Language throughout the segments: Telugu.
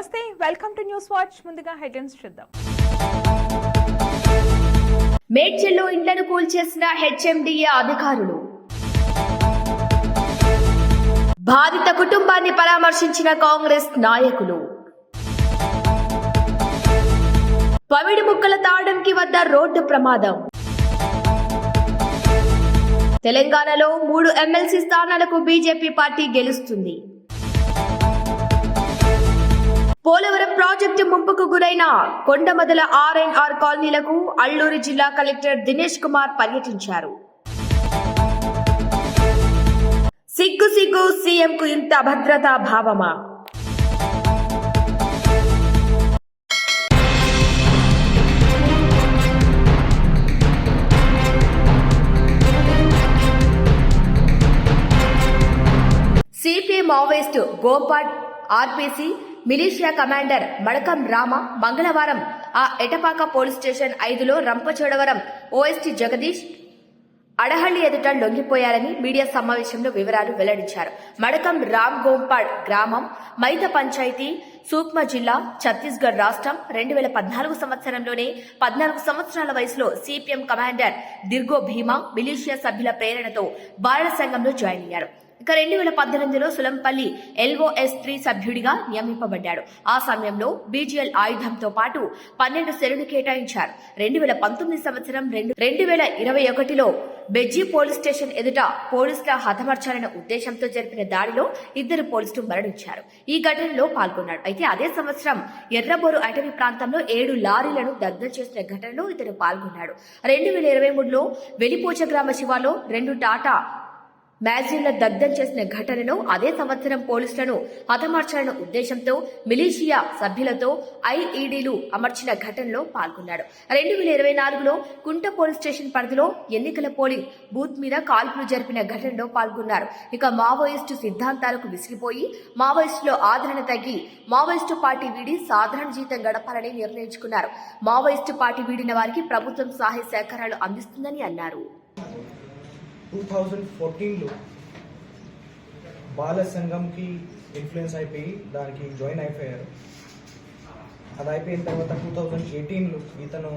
వెల్కమ్ టు న్యూస్ వాచ్ ముందుగా హెడ్లైన్స్ చూద్దాం. మేడ్చల్లో ఇండ్లను కూల్చేసిన హెచ్ఎండిఏ అధికారులు. బాధిత కుటుంబాన్ని పరామర్శించిన కాంగ్రెస్ నాయకులు. పవిడి ముక్కల తాడంకి వద్ద రోడ్డు ప్రమాదం. తెలంగాణలో మూడు ఎమ్మెల్సీ స్థానాలకు బీజేపీ పార్టీ గెలుస్తుంది. పోలవరం ప్రాజెక్టు ముంపుకు గురైన కొండమదల ఆర్ఎన్ఆర్ కాలనీలకు అల్లూరి జిల్లా కలెక్టర్ దినేష్ కుమార్ పర్యటించారు. సిగ్గు సిగ్గు సీఎంకు ఇంత అభద్రతా భావమా? CPI Maoist గోపాట్ RPC militia commander Madakam Rama మంగళవారం ఆ ఎటపాక పోలీస్ స్టేషన్ ఐదులో రంపచోడవరం ఓఎస్టీ జగదీష్ అడహళ్ళి ఎదుట లొంగిపోయారని మీడియా సమావేశంలో వివరాలు వెల్లడించారు. మడకం రామ్ గోంపాడ్ గ్రామం మైత పంచాయతీ సూక్మ జిల్లా ఛత్తీస్గఢ్ రాష్ట్రం రెండు వేల పద్నాలుగు సంవత్సరంలోనే పద్నాలుగు సంవత్సరాల వయసులో CPM commander Dirgo Bhima militia సభ్యుల ప్రేరణతో బాలల సంఘంలో జాయిన్ అయ్యారు. ఇక రెండు వేల పద్దెనిమిదిలో సులంపల్లి ఎల్ఓఎస్ త్రీ సభ్యుడిగా నియమింపబడ్డాడు. ఆ సమయంలో బీజీఎల్ ఆయుధంతో పాటు పన్నెండు సెరును కేటాయించారు. రెండు వేల పంతొమ్మిది సంవత్సరం రెండు రెండు వేల ఇరవై ఒకటిలో బెజ్జీ పోలీస్ స్టేషన్ ఎదుట పోలీసుల హతమార్చాలన్న ఉద్దేశంతో జరిపిన దాడిలో ఇద్దరు పోలీసులు మరణించారు. ఈ ఘటనలో పాల్గొన్నాడు. అయితే అదే సంవత్సరం ఎర్రబోరు అటవీ ప్రాంతంలో ఏడు లారీలను దగ్ధం చేసిన ఘటనలో ఇతను పాల్గొన్నాడు. రెండు వేల ఇరవై మూడులో వెలిపోచ గ్రామ శివాలో రెండు టాటా మ్యాగజైన్ల దగ్ధం చేసిన ఘటనను అదే సంవత్సరం పోలీసులను హతమార్చాలన్న ఉద్దేశంతో మిలీషియా సభ్యులతో ఐఈడీలు అమర్చిన ఘటనలో పాల్గొన్నాడు. రెండు వేల ఇరవై నాలుగులో కుంట పోలీస్ స్టేషన్ పరిధిలో ఎన్నికల పోలింగ్ బూత్ మీద కాల్పులు జరిపిన ఘటనలో పాల్గొన్నారు. ఇక మావోయిస్టు సిద్ధాంతాలకు విసిగిపోయి మావోయిస్టులో ఆదరణ తగ్గి మావోయిస్టు పార్టీ వీడి సాధారణ జీవితం గడపాలని నిర్ణయించుకున్నారు. మావోయిస్టు పార్టీ వీడిన వారికి ప్రభుత్వం సహాయ సహకారాలు అందిస్తుందని అన్నారు. టూ థౌజండ్ ఫోర్టీన్లో బాల సంఘంకి ఇన్ఫ్లుయెన్స్ అయిపోయి దానికి జాయిన్ అయిపోయారు. అది అయిపోయిన తర్వాత టూ థౌజండ్ ఎయిటీన్లో ఇతను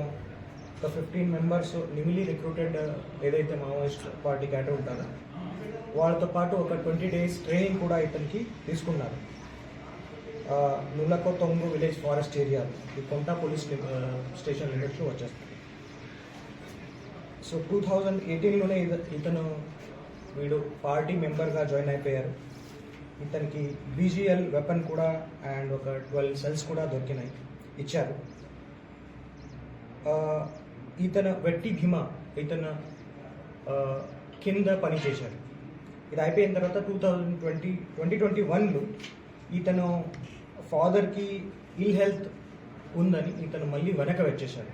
ఒక ఫిఫ్టీన్ మెంబర్స్ నిమిలీ రిక్రూటెడ్ ఏదైతే మావోయిస్ట్ పార్టీ క్యాటర్ ఉంటారో వాళ్ళతో పాటు ఒక ట్వంటీ డేస్ ట్రైనింగ్ కూడా ఇతనికి తీసుకున్నారు. నులకో తొంగు విలేజ్ ఫారెస్ట్ ఏరియా ఈ కొంట పోలీస్ స్టేషన్ లిమిట్స్లో వచ్చేస్తుంది. సో టూ థౌజండ్ ఎయిటీన్లోనే ఇతను వీడు పార్టీ మెంబర్గా జాయిన్ అయిపోయారు. ఇతనికి బీజీఎల్ వెపన్ కూడా అండ్ ఒక ట్వెల్వ్ సెల్స్ కూడా దొరికినాయి. ఇచ్చారు. ఇతను వెట్టి భీమా ఇతను కింద పనిచేశారు ఇది అయిపోయిన తర్వాత two thousand twenty twenty twenty వన్లో ఇతను ఫాదర్కి ఇల్ హెల్త్ ఉందని ఇతను మళ్ళీ వెనక వచ్చేశాడు